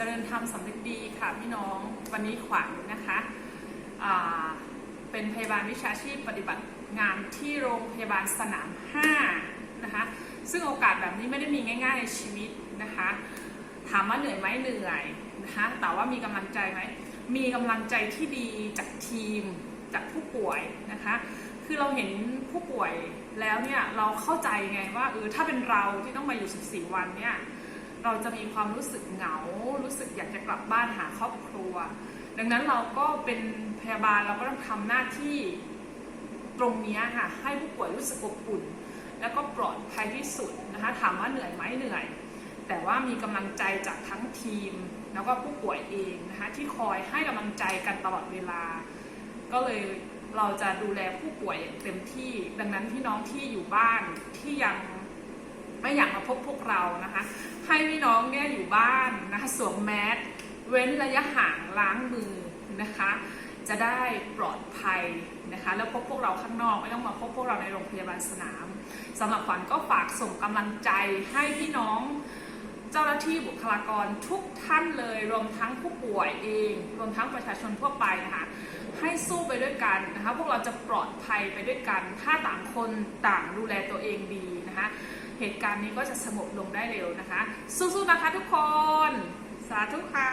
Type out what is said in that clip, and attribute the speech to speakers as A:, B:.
A: เจริญธรรมสำเร็จดีค่ะพี่น้องวันนี้ขวัญนะคะเป็นพยาบาลวิชาชีพปฏิบัติงานที่โรงพยาบาลสนาม 5 นะคะ ซึ่งโอกาสแบบนี้ไม่ได้มีง่าย ๆ ในชีวิตนะคะ ถามว่าเหนื่อยไหมเหนื่อยนะคะแต่ว่ามีกำลังใจไหมมีกำลังใจที่ดีจากทีมจากผู้ป่วยนะคะ คือเราเห็นผู้ป่วยแล้วเนี่ยเราเข้าใจไงว่าเออถ้าเป็นเราที่ต้องมาอยู่ 14 วันเนี่ยเราจะมีความรู้สึกเหงา สึกอยากจะกลับบ้านหาครอบครัว ดังนั้นเราก็เป็นพยาบาลเราก็ต้องทำหน้าที่ตรงนี้ค่ะให้ผู้ป่วยรู้สึกอบอุ่น แล้วก็ปลอดภัยที่สุดนะคะถามว่าเหนื่อยไหมเหนื่อย แต่ว่ามีกำลังใจจากทั้งทีม แล้วก็ผู้ป่วยเองนะคะที่คอยให้กำลังใจกันตลอดเวลา ก็เลยเราจะดูแลผู้ป่วยอย่างเต็มที่ ดังนั้นพี่น้องที่อยู่บ้านที่ยังไม่อยากมาพบพวกเรานะคะ พี่น้องเนี่ยอยู่บ้านนะคะสวมแมสเว้นระยะห่างล้างมือนะคะ จะได้ปลอดภัยนะคะ แล้วพบพวกเราข้างนอกไม่ต้องมาพบพวกเราในโรงพยาบาลสนามสำหรับขวัญก็ฝากส่งกำลังใจให้พี่น้องเจ้าหน้าที่บุคลากรทุกท่านเลย รวมทั้งผู้ป่วยเอง รวมทั้งประชาชนทั่วไปนะคะให้สู้ไปด้วยกันนะคะ พวกเราจะปลอดภัยไปด้วยกัน ถ้าต่างคนต่างดูแลตัวเองดีนะคะ เหตุการณ์นี้ก็จะสงบลงได้เร็วนะคะ สู้ๆนะคะทุกคน สาธุค่ะ